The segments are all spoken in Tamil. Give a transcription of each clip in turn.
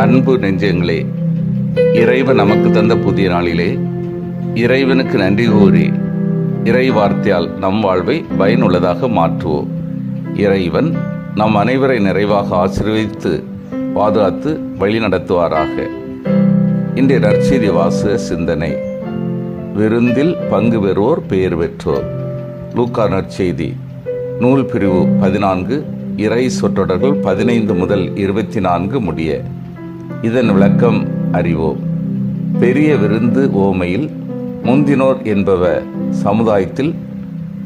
அன்பு நெஞ்சங்களே இறைவன் நமக்கு தந்த புதிய நாளிலே இறைவனுக்கு நன்றி கூறி இறை வார்த்தையால் நம் வாழ்வை பயனுள்ளதாக மாற்றுவோம். இறைவன் நம் அனைவரை நிறைவாக ஆசீர்வதித்து பாதுகாத்து வழிநடத்துவாராக. இன்றைய நற்செய்தி வாசக சிந்தனை விருந்தில் பங்கு பெறுவோர் பெயர் பெற்றோர். லூக்கா நற்செய்தி நூல் பிரிவு பதினான்கு இறை சொற்றொடர்கள் பதினைந்து முதல் இருபத்தி நான்கு முடிய. இதன் விளக்கம் அறிவோம். பெரிய விருந்து ஓமையில் முந்தினோர் என்பவர் சமுதாயத்தில்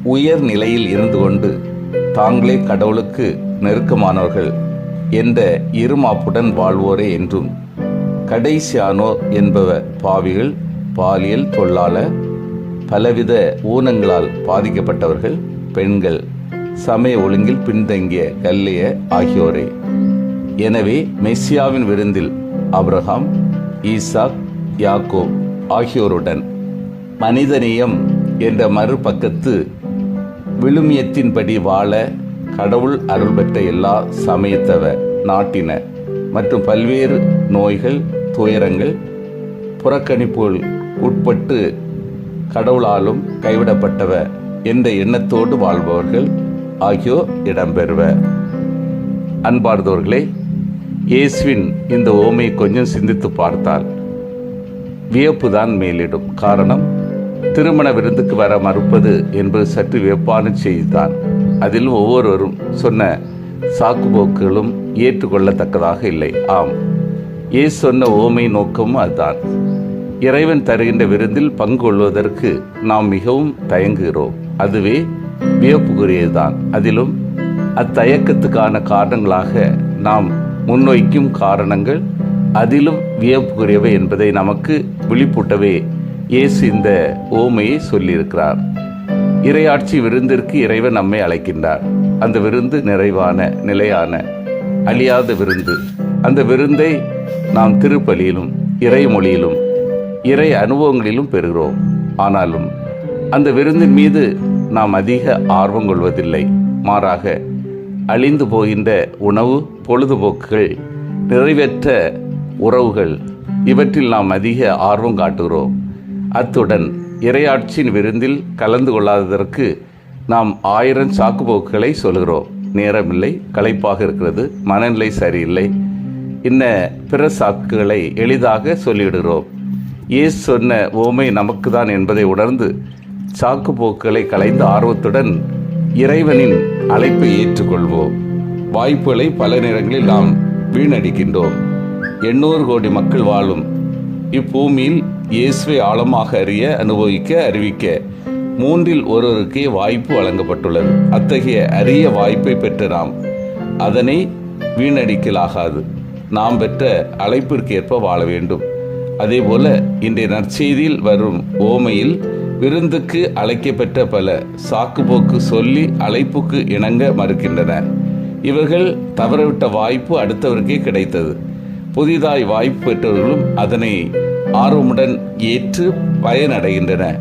உயர் நிலையில் இருந்து கொண்டு தாங்களே கடவுளுக்கு நெருக்கமானவர்கள் என்ற இருமாப்புடன் வாழ்வோரே என்றும் கடைசியானோர் என்பவர் பாவிகள் பாலியல் தொழிலாளர் பலவித ஊனங்களால் பாதிக்கப்பட்டவர்கள் பெண்கள் சமய ஒழுங்கில் பின்தங்கிய கல்லிய ஆகியோரே. எனவே மெஸ்ஸியாவின் விருந்தில் அப்ரஹாம் ஈசாக் யாக்கோ ஆகியோருடன் மனிதநேயம் என்ற மறுபக்கத்து விழுமியத்தின்படி வாழ கடவுள் அருள் பெற்ற எல்லா சமயத்தவர் நாட்டினர் மற்றும் பல்வேறு நோய்கள் துயரங்கள் புறக்கணிப்புகள் உட்பட்டு கடவுளாலும் கைவிடப்பட்டவ என்ற எண்ணத்தோடு வாழ்பவர்கள் ஆகியோர் இடம்பெறுவர். அன்பார்ந்தவர்களே இயேசுவின் இந்த ஓமையை கொஞ்சம் சிந்தித்து பார்த்தால் வியப்பு தான் மேலிடும். காரணம் திருமண விருந்துக்கு வர மறுப்பது என்பது சற்று வியப்பான செய்திதான். அதில் ஒவ்வொருவரும் சொன்ன சாக்குப்போக்குகளும் ஏற்றுக்கொள்ளத்தக்கதாக இல்லை. ஆம் இயேசு சொன்ன ஓமை நோக்கமும் அதுதான். இறைவன் தருகின்ற விருந்தில் பங்கு கொள்வதற்கு நாம் மிகவும் தயங்குகிறோம். அதுவே வியப்புக்குரியதுதான். அதிலும் அத்தயக்கத்துக்கான காரணங்களாக நாம் முன்வைக்கும் காரணங்கள் அதிலும் வியப்புக்குரியவை என்பதை நமக்கு விழிப்பூட்டவே இயேசு இந்த ஓமையை சொல்லியிருக்கிறார். இறையாட்சி விருந்திற்கு இறைவன் நம்மை அழைக்கின்றார். அந்த விருந்து நிறைவான நிலையான அழியாத விருந்து. அந்த விருந்தை நாம் திருப்பலியிலும் இறைமொழியிலும் இறை அனுபவங்களிலும் பெறுகிறோம். ஆனாலும் அந்த விருந்தின் மீது நாம் அதிக ஆர்வம் கொள்வதில்லை. மாறாக அழிந்து போகின்ற உணவு பொழுதுபோக்குகள் நிறைவேற்ற உறவுகள் இவற்றில் நாம் அதிக ஆர்வம் காட்டுகிறோம். அத்துடன் இறையாட்சியின் விருந்தில் கலந்து கொள்ளாததற்கு நாம் ஆயிரம் சாக்குப்போக்குகளை சொல்கிறோம். நேரமில்லை களைப்பாக இருக்கிறது மனநிலை சரியில்லை. இன்ன பிற சாக்குகளை எளிதாக சொல்லிவிடுகிறோம். ஏசு சொன்ன ஓமை நமக்கு தான் என்பதை உணர்ந்து சாக்கு போக்குகளை கலைந்த ஆர்வத்துடன் இறைவனின் அழைப்பை ஏற்றுக்கொள்வோம். வாய்ப்புகளை பல நேரங்களில் நாம் வீணடிக்கின்றோம். எண்ணூறு கோடி மக்கள் வாழும். இப்பூமியில் இயேசுவை ஆழமாக அறிய அனுபவிக்க அறிவிக்க மூன்றில் ஒருவருக்கே வாய்ப்பு வழங்கப்பட்டுள்ளது. அத்தகைய அரிய வாய்ப்பை பெற்ற நாம் அதனை வீணடிக்கலாகாது. நாம் பெற்ற அழைப்பிற்கேற்ப வாழ வேண்டும். அதேபோல இன்றைய நற்செய்தியில் வரும் ஓமையில் விருந்துக்கு அழைக்கப்பெற்ற பல சாக்குப்போக்கு சொல்லி அழைப்புக்கு இணங்க மறுக்கின்றனர் இவர்கள் தவறவிட்ட வாய்ப்பு அடுத்தவருக்கே கிடைத்தது. புதிதாய் வாய்ப்பு பெற்றவர்களும் அதனை ஆர்வமுடன் ஏற்று பயனடைகின்றன.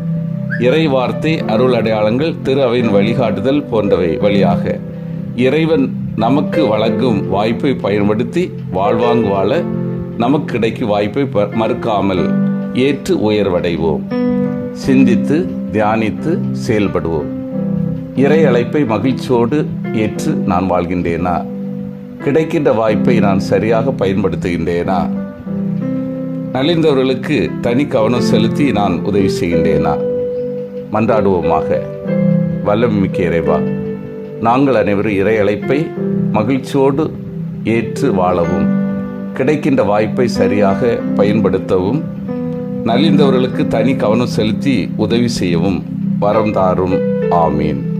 இறை வார்த்தை அருள் அடையாளங்கள் திரு அவையின் வழிகாட்டுதல் போன்றவை வழியாக இறைவன் நமக்கு வழங்கும் வாய்ப்பை பயன்படுத்தி வாழ்வாங்கு வாழ நமக்கு கிடைக்கும் வாய்ப்பை ப- மறுக்காமல் ஏற்று உயர்வடைவோம். சிந்தித்து தியானித்து செயல்படுவோம். இறை அழைப்பை மகிழ்ச்சியோடு ஏற்று நான் வாழ்கின்றேனா? கிடைக்கின்ற வாய்ப்பை நான் சரியாக பயன்படுத்துகின்றேனா? நலிந்தவர்களுக்கு தனி கவனம் செலுத்தி நான் உதவி செய்கின்றேனா? மன்றாடுவோமாக. வல்லமிக்க இறைவா நாங்கள் அனைவரும் இறை அழைப்பை மகிழ்ச்சியோடு ஏற்று வாழவும் கிடைக்கின்ற வாய்ப்பை சரியாக பயன்படுத்தவும் நலிந்தவர்களுக்கு தனி கவனம் செலுத்தி உதவி செய்யவும் வரம் தாரும். ஆமீன்.